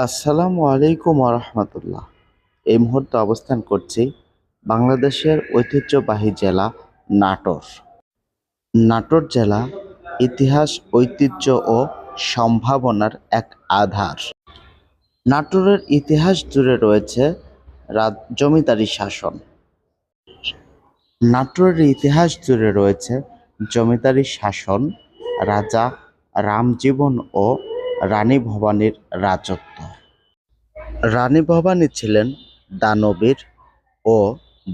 আসসালামু আলাইকুম রহমতুল্লাহ এই মুহূর্তে অবস্থান করছি বাংলাদেশের ঐতিহ্যবাহী জেলা নাটোর। নাটোর জেলা ইতিহাস, ঐতিহ্য ও সম্ভাবনার এক আধার। নাটোরের ইতিহাস জুড়ে রয়েছে রাজ, জমিদারি শাসন। নাটোরের ইতিহাস জুড়ে রয়েছে জমিদারি শাসন, রাজা রামজীবন ও রানী ভবানীর রাজত্ব। রানী ভবানী ছিলেন দানবীর ও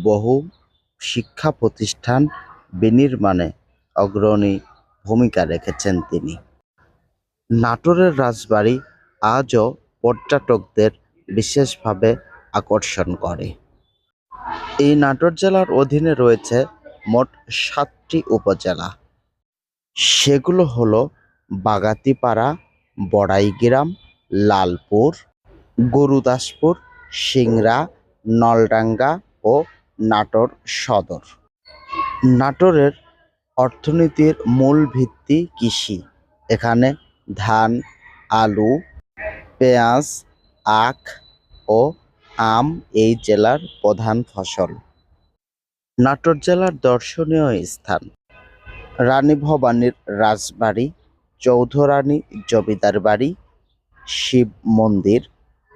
বহু শিক্ষা প্রতিষ্ঠান বিনির্মাণে অগ্রণী ভূমিকা রেখেছেন তিনি। নাটোরের রাজবাড়ি আজও পর্যটকদের বিশেষভাবে আকর্ষণ করে। এই নাটোর জেলার অধীনে রয়েছে মোট সাতটি উপজেলা। সেগুলো হলো বাগাতিপাড়া বড়াইগ্রাম, লালপুর, গুরুদাসপুর, সিংড়া, নলডাঙ্গা ও নাটোর সদর। নাটোরের অর্থনীতির মূল ভিত্তি কৃষি। এখানে ধান, আলু, পেঁয়াজ, আখ ও আম এই জেলার প্রধান ফসল। নাটোর জেলার দর্শনীয় স্থান। রানী ভবানীর রাজবাড়ি চৌধুরানী জমিদার বাড়ি শিব মন্দির।